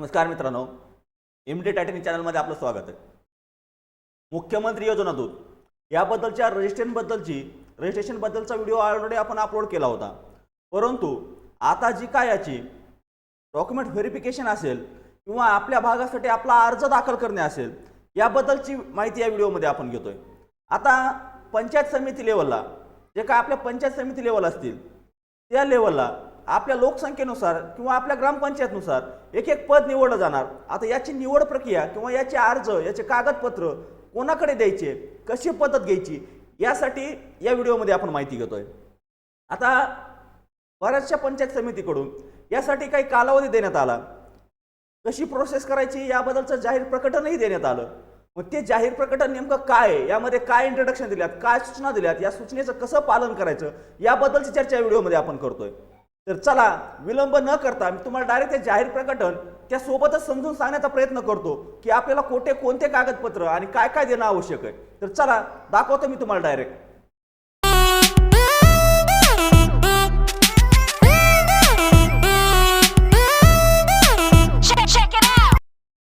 नमस्कार मित्रांनो. M D टायटनिक चॅनलमध्ये आपलं स्वागत आहे. मुख्यमंत्री योजना दूत याबद्दलच्या रजिस्ट्रेशनबद्दलची रजिस्ट्रेशनबद्दलचा व्हिडिओ ऑलरेडी आपण अपलोड केला होता. परंतु आता जी काय याची डॉक्युमेंट व्हेरिफिकेशन असेल किंवा आपल्या भागासाठी आपला अर्ज दाखल करणे असेल याबद्दलची माहिती या व्हिडिओमध्ये आपण घेतोय. आता पंचायत समिती लेवलला जे काय आपल्या पंचायत समिती लेवल असतील त्या लेवलला आपल्या लोकसंख्येनुसार किंवा आपल्या ग्रामपंचायतनुसार एक एक पद निवडलं जाणार. आता याची निवड प्रक्रिया किंवा याचे अर्ज याचे कागदपत्र कोणाकडे द्यायचे कशी पद्धत घ्यायची यासाठी या व्हिडिओमध्ये आपण माहिती घेतोय. आता बऱ्याचशा पंचायत समितीकडून यासाठी काही कालावधी देण्यात आला. कशी प्रोसेस करायची याबद्दलचं जाहीर प्रकटनही देण्यात आलं. मग ते जाहीर प्रकटन नेमकं काय आहे यामध्ये काय इंट्रोडक्शन दिल्यात काय सूचना दिल्यात या सूचनेचं कसं पालन करायचं याबद्दलची चर्चा या व्हिडिओमध्ये आपण करतोय. तर चला विलंब न करता मी तुम्हाला डायरेक्ट ते जाहीर प्रकटन त्या सोबतच समजून सांगण्याचा प्रयत्न करतो की आपल्याला कोठे कोणते कागदपत्र आणि काय काय देणं आवश्यक आहे. तर चला दाखवतो मी तुम्हाला डायरेक्ट.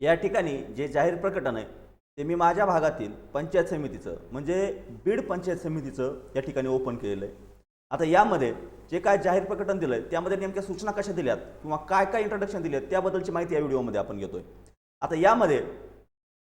या ठिकाणी जे जाहीर प्रकटन आहे ते मी माझ्या भागातील पंचायत समितीचं म्हणजे बीड पंचायत समितीचं या ठिकाणी ओपन केलेलं आहे. आता यामध्ये जे काय जाहीर प्रकटन दिलंय त्यामध्ये नेमक्या सूचना कशा दिल्यात किंवा काय काय इंट्रोडक्शन दिलेत त्याबद्दलची माहिती या व्हिडिओमध्ये आपण घेतोय. आता यामध्ये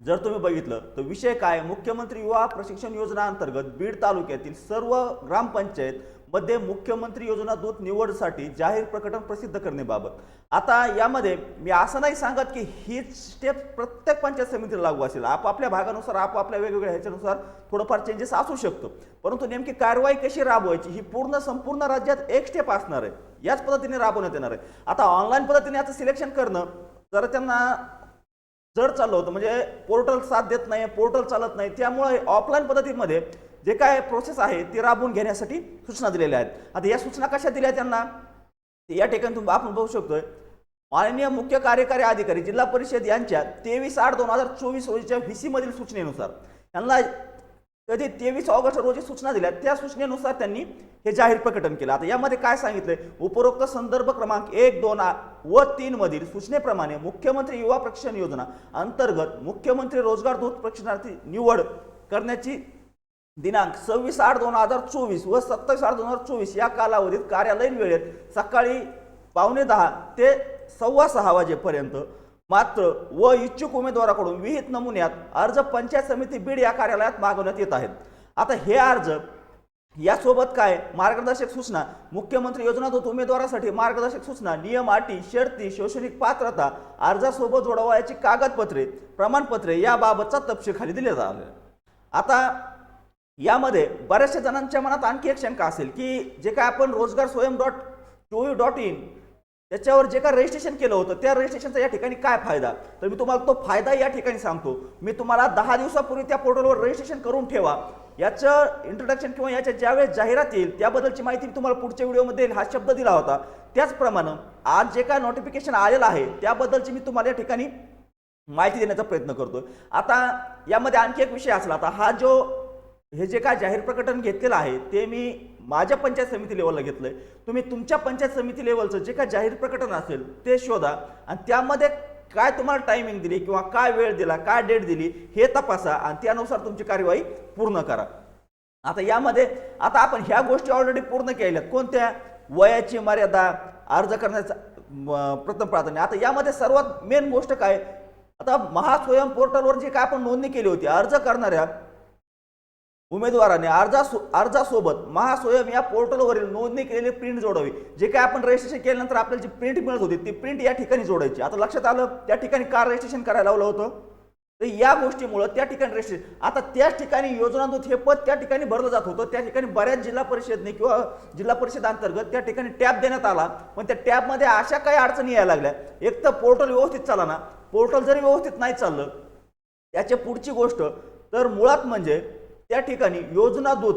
जर तुम्ही बघितलं तर विषय काय? मुख्यमंत्री युवा प्रशिक्षण योजना अंतर्गत बीड तालुक्यातील सर्व ग्रामपंचायत मध्ये मुख्यमंत्री योजना दूत निवडसाठी जाहीर प्रकटन प्रसिद्ध करण्याबाबत. आता यामध्ये मी असं नाही सांगत की ही स्टेप प्रत्येक पंचायत समितीला लागू असेल. आपापल्या भागानुसार आपापल्या वेगवेगळ्या ह्याच्यानुसार थोडंफार चेंजेस असू शकतो. परंतु नेमकी कारवाई कशी राबवायची ही पूर्ण संपूर्ण राज्यात एक स्टेप असणार आहे. याच पद्धतीने राबवण्यात येणार आहे. आता ऑनलाईन पद्धतीने याचं सिलेक्शन करणं जर त्यांना जड चाललं होतं म्हणजे पोर्टल साथ देत नाही पोर्टल चालत नाही त्यामुळे ऑफलाईन पद्धतीमध्ये जे काय प्रोसेस आहे ती राबवून घेण्यासाठी सूचना दिलेल्या आहेत. आता या सूचना कशा दिल्या त्यांना? या ठिकाणी तुम्ही आपण बघू शकतोय माननीय मुख्य कार्यकारी अधिकारी जिल्हा परिषद यांच्या तेवीस आठ दोन हजार चोवीस रोजीच्या व्ही सी मधील सूचनेनुसार त्यांना कधी तेवीस ऑगस्ट रोजी सूचना दिल्या त्या सूचनेनुसार त्यांनी हे जाहीर प्रकटन केलं. आता यामध्ये काय सांगितलंय? उपरोक्त संदर्भ क्रमांक एक दोन आ- व तीन मधील सूचनेप्रमाणे मुख्यमंत्री युवा प्रशिक्षण योजना अंतर्गत मुख्यमंत्री रोजगार दूत प्रशिक्षणार्थी निवड करण्याची दिनांक सव्वीस आठ दोन हजार चोवीस व सत्तावीस आठ दोन हजार चोवीस या कालावधीत कार्यालयीन वेळेत सकाळी पावणे दहा ते सव्वा सहा वाजेपर्यंत मात्र व इच्छुक उमेदवाराकडून विहित नमुन्यात अर्ज पंचायत समिती बीड या कार्यालयात मागवण्यात येत आहेत. आता हे अर्ज यासोबत काय? मार्गदर्शक सूचना मुख्यमंत्री योजना दूत उमेदवारासाठी मार्गदर्शक सूचना नियम अटी शर्ती शैक्षणिक पात्रता अर्जासोबत जोडवायची कागदपत्रे प्रमाणपत्रे याबाबतचा तपशील खाली दिले जाणार आता यामध्ये बऱ्याचशा जणांच्या मनात आणखी एक शंका असेल की जे काय आपण रोजगार स्वयं डॉट चोवी डॉट इन त्याच्यावर जे काय रजिस्ट्रेशन केलं होतं त्या रजिस्ट्रेशनचा या ठिकाणी काय फायदा? तर मी तुम्हाला तो फायदा या ठिकाणी सांगतो. मी तुम्हाला दहा दिवसापूर्वी त्या पोर्टलवर रजिस्ट्रेशन करून ठेवा. याचं इंट्रोडक्शन किंवा याच्या ज्यावेळेस जाहिरात येईल त्याबद्दलची माहिती मी तुम्हाला पुढच्या व्हिडिओमध्ये हा शब्द दिला होता. त्याचप्रमाणे आज जे काय नोटिफिकेशन आलेलं आहे त्याबद्दलची मी तुम्हाला या ठिकाणी माहिती देण्याचा प्रयत्न करतो आता यामध्ये आणखी एक विषय असला आता हा जो हे जे काय जाहीर प्रकटन घेतलेलं आहे ते मी माझ्या पंचायत समिती लेवलला घेतलंय. तुम्ही तुमच्या पंचायत समिती लेवलचं जे काय जाहीर प्रकटन असेल ते शोधा आणि त्यामध्ये काय तुम्हाला टायमिंग दिली किंवा काय वेळ दिला काय डेट दिली हे तपासा आणि त्यानुसार तुमची कार्यवाही पूर्ण करा. आता यामध्ये आता आपण ह्या गोष्टी ऑलरेडी पूर्ण केल्यात. कोणत्या? वयाची मर्यादा अर्ज करण्याचा प्रथम प्राधान्य. आता यामध्ये सर्वात मेन गोष्ट काय? आता महास्वयं पोर्टलवर जी काय आपण नोंदणी केली होती अर्ज करणाऱ्या उमेदवाराने अर्जा अर्जासोबत महास्वयम या पोर्टलवरील नोंदणी केलेली प्रिंट जोडावी. जे काय आपण रजिस्ट्रेशन केल्यानंतर आपल्याला जी प्रिंट मिळत होती ती प्रिंट या ठिकाणी जोडायची. आता लक्षात आलं त्या ठिकाणी कार रजिस्ट्रेशन करायला लावलं होतं. तर या गोष्टीमुळं त्या ठिकाणी रजिस्ट्रेशन आता त्याच ठिकाणी योजनादूत हे पद त्या ठिकाणी भरलं जात होतं. त्या ठिकाणी बऱ्याच जिल्हा परिषदने किंवा जिल्हा परिषद अंतर्गत त्या ठिकाणी टॅब देण्यात आला. पण त्या टॅबमध्ये अशा काही अडचणी यायला लागल्या. एक तर पोर्टल व्यवस्थित चाला ना. पोर्टल जरी व्यवस्थित नाही चाललं त्याच्या पुढची गोष्ट तर मुळात म्हणजे त्या ठिकाणी योजना दूत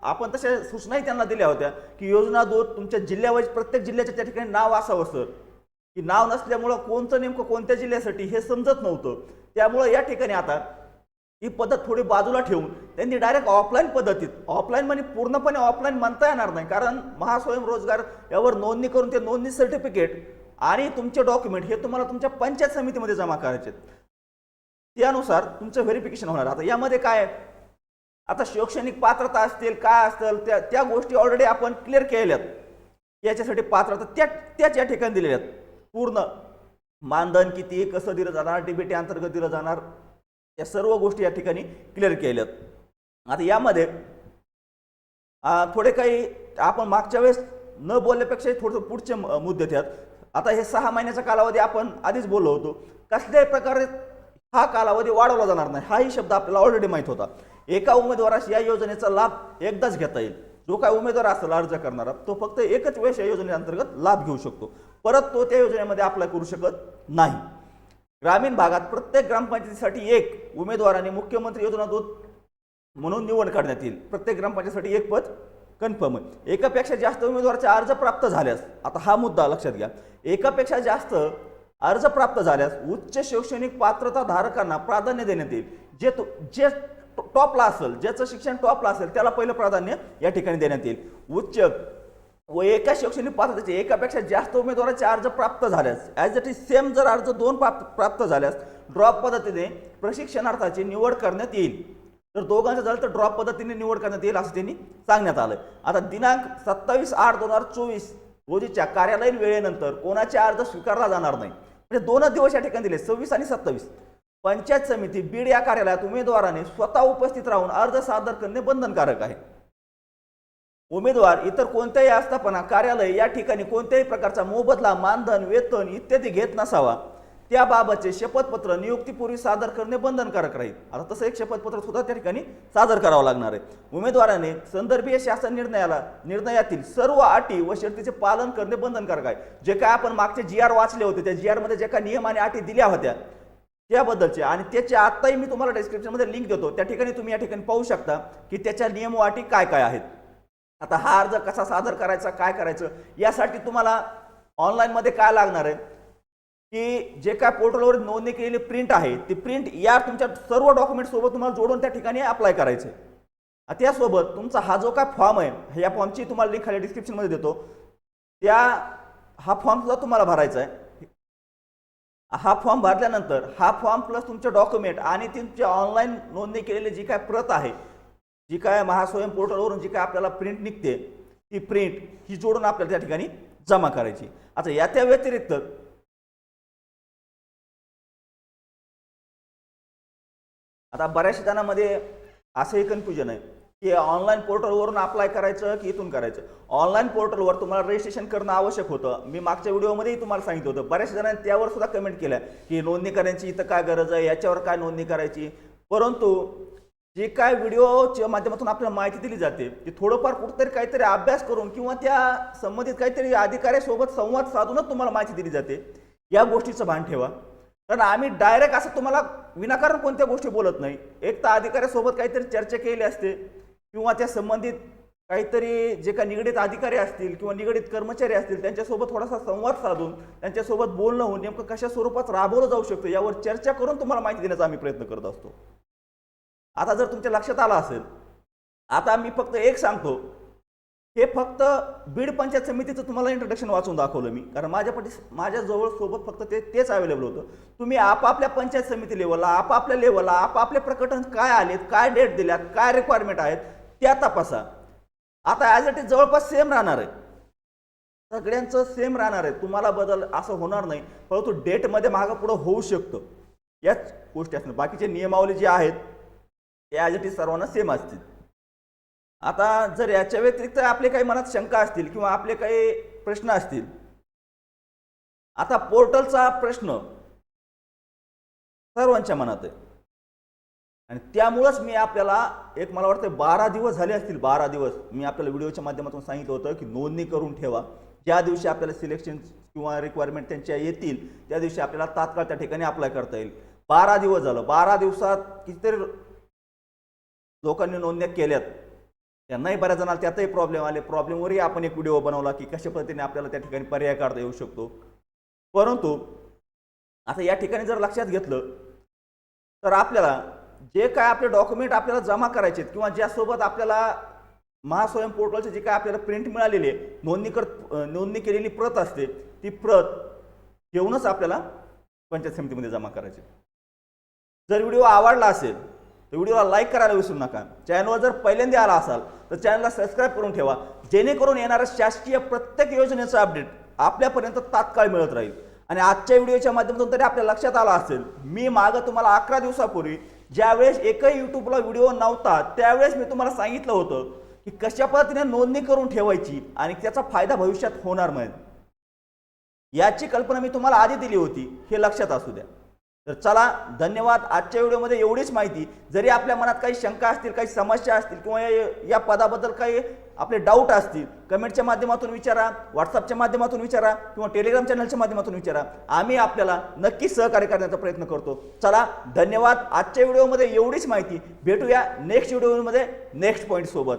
आपण तशा सूचनाही त्यांना दिल्या होत्या की योजना दूत तुमच्या जिल्ह्यावाईज प्रत्येक जिल्ह्याच्या त्या ठिकाणी नाव असावं सर की नाव नसल्यामुळं कोणतं नेमकं कोणत्या जिल्ह्यासाठी हे समजत नव्हतं त्यामुळं या ठिकाणी आता ही पद्धत थोडी बाजूला ठेवून त्यांनी डायरेक्ट ऑफलाईन पद्धतीत ऑफलाईन म्हणजे पूर्णपणे ऑफलाईन म्हणता येणार नाही कारण महास्वयंरोजगार यावर नोंदणी करून ते नोंदणी सर्टिफिकेट आणि तुमचे डॉक्युमेंट हे तुम्हाला तुमच्या पंचायत समितीमध्ये जमा करायचे आहेत. त्यानुसार तुमचं व्हेरिफिकेशन होणार आता यामध्ये काय आहे? आता शैक्षणिक पात्रता असतील काय असतील त्या त्या गोष्टी ऑलरेडी आपण क्लिअर केल्यात. याच्यासाठी पात्रता त्या त्याच या ठिकाणी दिलेल्या आहेत. पूर्ण मानधन किती कसं दिलं जाणार डीबीटी अंतर्गत दिलं जाणार या सर्व गोष्टी या ठिकाणी क्लिअर केल्यात. आता यामध्ये थोडे काही आपण मागच्या वेळेस न बोलल्यापेक्षाही थोडंसं पुढचे मुद्दे त्यात आता हे सहा महिन्याचा कालावधी आपण आधीच बोललो होतो. कसल्याही प्रकारे हा कालावधी वाढवला जाणार नाही. हाही शब्द आपल्याला ऑलरेडी माहीत होता. एका उमेदवारास या योजनेचा लाभ एकदाच घेता येईल. जो काय उमेदवार असेल अर्ज करणारा तो फक्त एकच वेळेस या योजनेअंतर्गत लाभ घेऊ शकतो. परत तो त्या योजनेमध्ये अप्लाय करू शकत नाही. ग्रामीण भागात प्रत्येक ग्रामपंचायतीसाठी एक उमेदवाराने मुख्यमंत्री योजना दूत म्हणून निवड करण्यात येईल. प्रत्येक ग्रामपंचायतीसाठी एक पद कन्फर्म आहे एकापेक्षा जास्त उमेदवाराचे अर्ज प्राप्त झाल्यास आता हा मुद्दा लक्षात घ्या. एकापेक्षा जास्त अर्ज प्राप्त झाल्यास उच्च शैक्षणिक पात्रता धारकांना प्राधान्य देण्यात येईल. जे तो जे टॉपला असेल ज्याचं शिक्षण टॉपला असेल त्याला पहिलं प्राधान्य या ठिकाणी देण्यात येईल. उच्च व एका शैक्षणिक पात्रतेचे एकापेक्षा जास्त उमेदवाराचे अर्ज प्राप्त झाल्यास ॲज इट इज सेम जर अर्ज दोन प्राप्त प्राप्त झाल्यास ड्रॉप पद्धतीने प्रशिक्षणार्थाची निवड करण्यात येईल. तर दोघांचं झालं तर ड्रॉप पद्धतीने निवड करण्यात येईल असं त्यांनी सांगण्यात आलं आता दिनांक सत्तावीस आठ दोन हजार चोवीस रोजीच्या कार्यालयीन वेळेनंतर कोणाचे अर्ज स्वीकारला जाणार नाही? म्हणजे दोनच दिवस या ठिकाणी दिले सव्वीस आणि सत्तावीस. पंचायत समिती बीड या कार्यालयात उमेदवाराने स्वतः उपस्थित राहून अर्ज सादर करणे बंधनकारक आहे. उमेदवार इतर कोणत्याही आस्थापना कार्यालय या ठिकाणी कोणत्याही प्रकारचा मोबदला मानधन वेतन इत्यादी घेत नसावा. त्याबाबतचे शपथपत्र नियुक्तीपूर्वी सादर करणे बंधनकारक राहील. आता तसं एक शपथपत्र सुद्धा त्या ठिकाणी सादर करावं लागणार आहे. उमेदवाराने संदर्भीय शासन निर्णयाला निर्णयातील सर्व अटी व शर्तीचे पालन करणे बंधनकारक आहे. जे काय आपण मागचे जी आर वाचले होते त्या जी मध्ये जे काय नियम आणि अटी दिल्या होत्या त्याबद्दलचे. आणि त्याचे आत्ताही मी तुम्हाला डिस्क्रिप्शनमध्ये लिंक देतो. त्या ठिकाणी तुम्ही या ठिकाणी पाहू शकता की त्याच्या नियम व अटी काय काय आहेत. आता हा अर्ज कसा सादर करायचा काय करायचं यासाठी तुम्हाला ऑनलाईनमध्ये काय लागणार आहे? की जे काय पोर्टलवर नोंदणी केलेली प्रिंट आहे ती प्रिंट या तुमच्या सर्व डॉक्युमेंट सोबत तुम्हाला जोडून त्या ठिकाणी अप्लाय करायचे. त्यासोबत तुमचा हा जो काय फॉर्म आहे या फॉर्मची तुम्हाला लिंक खाली डिस्क्रिप्शनमध्ये देतो. त्या हा फॉर्म सुद्धा तुम्हाला भरायचा आहे. हा फॉर्म भरल्यानंतर हा फॉर्म प्लस तुमचे डॉक्युमेंट आणि तुमची ऑनलाईन नोंदणी केलेली जी काय प्रत आहे जी काय महास्वयं पोर्टलवरून जी काय आपल्याला प्रिंट निघते ती प्रिंट ही जोडून आपल्याला त्या ठिकाणी जमा करायची. आता या त्या व्यतिरिक्त आता बऱ्याचशा जणांमध्ये असंही कन्फ्युजन आहे. की ऑनलाईन पोर्टलवरून अप्लाय करायचं की इथून करायचं? ऑनलाईन पोर्टलवर तुम्हाला रजिस्ट्रेशन करणं आवश्यक होतं. मी मागच्या व्हिडिओमध्येही तुम्हाला सांगितलं होतं. बऱ्याच जणांनी त्यावर सुद्धा कमेंट केलं. की नोंदणी करायची इथं काय गरज आहे याच्यावर काय नोंदणी करायची? परंतु जे काय व्हिडिओच्या माध्यमातून आपल्याला माहिती दिली जाते ती थोडंफार कुठंतरी काहीतरी अभ्यास करून किंवा त्या संबंधित काहीतरी अधिकाऱ्यासोबत संवाद साधूनच तुम्हाला माहिती दिली जाते. या गोष्टीचं भान ठेवा. कारण आम्ही डायरेक्ट असं तुम्हाला विनाकारण कोणत्या गोष्टी बोलत नाही. एक तर अधिकाऱ्यासोबत काहीतरी चर्चा केली असते. किंवा त्या संबंधित काहीतरी जे काही निगडीत अधिकारी असतील किंवा निगडीत कर्मचारी असतील त्यांच्यासोबत थोडासा संवाद साधून त्यांच्यासोबत बोलणं होऊन नेमकं कशा स्वरूपात राबवलं जाऊ शकतं यावर चर्चा करून तुम्हाला माहिती देण्याचा आम्ही प्रयत्न करत असतो. आता जर तुमच्या लक्षात आलं असेल आता मी फक्त एक सांगतो हे फक्त बीड पंचायत समितीचं तुम्हाला इंट्रोडक्शन वाचून दाखवलं मी. कारण माझ्या माझ्याजवळ सोबत फक्त ते तेच अवेलेबल होतं. तुम्ही आपापल्या पंचायत समिती लेवलला आपापल्या लेवलला आपापले प्रकटन काय आलेत काय डेट दिल्यात काय रिक्वायरमेंट आहेत त्या तपासा. आता ॲज इट इज जवळपास सेम राहणार आहे. सगळ्यांचं सेम राहणार आहे. तुम्हाला बदल असं होणार नाही. परंतु डेटमध्ये मागं पुढं होऊ शकतं. याच गोष्टी असणार बाकीचे नियमावली जे आहेत ते ॲज इट इज सर्वांना सेम असतील. आता जर याच्या व्यतिरिक्त आपले काही मनात शंका असतील किंवा आपले काही प्रश्न असतील आता पोर्टलचा प्रश्न सर्वांच्या मनात आहे. आणि त्यामुळंच मी आपल्याला एक मला वाटतं बारा दिवस झाले असतील बारा दिवस. मी आपल्याला व्हिडिओच्या माध्यमातून सांगितलं होतं की नोंदणी करून ठेवा. ज्या दिवशी आपल्याला सिलेक्शन किंवा रिक्वायरमेंट त्यांच्या येतील त्या दिवशी आपल्याला तात्काळ त्या ठिकाणी अप्लाय करता येईल. बारा दिवस झालं. बारा दिवसात कितीतरी लोकांनी नोंदण्या केल्यात. त्यांनाही बऱ्याच जणांना त्यातही प्रॉब्लेम आले. प्रॉब्लेमवरही आपण एक व्हिडिओ बनवला की कशा पद्धतीने आपल्याला त्या ठिकाणी पर्याय काढता येऊ शकतो. परंतु आता या ठिकाणी जर लक्षात घेतलं तर आपल्याला जे काय आपले डॉक्युमेंट आपल्याला जमा करायचे आहेत किंवा ज्यासोबत आपल्याला महास्वयं पोर्टलचे जे काय आपल्याला प्रिंट मिळालेली आहे नोंदणी कर नोंदणी केलेली प्रत असते ती प्रत घेऊनच आपल्याला पंचायत समितीमध्ये जमा करायची जर व्हिडिओ आवडला असेल तर व्हिडिओला लाईक करायला विसरू नका. चॅनलवर जर पहिल्यांदा आला असाल तर चॅनलला सबस्क्राईब करून ठेवा. जेणेकरून येणाऱ्या शासकीय प्रत्येक योजनेचं अपडेट आपल्यापर्यंत तात्काळ मिळत राहील. आणि आजच्या व्हिडिओच्या माध्यमातून तरी आपल्या लक्षात आलं असेल मी मागं तुम्हाला अकरा दिवसापूर्वी ज्यावेळेस एकही यूट्यूबला व्हिडिओ नव्हता त्यावेळेस मी तुम्हाला सांगितलं होतं की कशा पद्धतीने नोंदणी करून ठेवायची आणि त्याचा फायदा भविष्यात होणार नाही. याची कल्पना मी तुम्हाला आधी दिली होती हे लक्षात असू द्या. तर चला धन्यवाद. आजच्या व्हिडिओमध्ये एवढीच माहिती. जरी आपल्या मनात काही शंका असतील काही समस्या असतील किंवा या या पदाबद्दल काही आपले डाऊट असतील कमेंटच्या माध्यमातून विचारा व्हॉट्सअपच्या माध्यमातून विचारा किंवा टेलिग्राम चॅनलच्या माध्यमातून विचारा. आम्ही आपल्याला नक्की सहकार्य करण्याचा प्रयत्न करतो. चला धन्यवाद. आजच्या व्हिडिओमध्ये एवढीच माहिती. भेटूया नेक्स्ट व्हिडिओमध्ये नेक्स्ट पॉईंटसोबत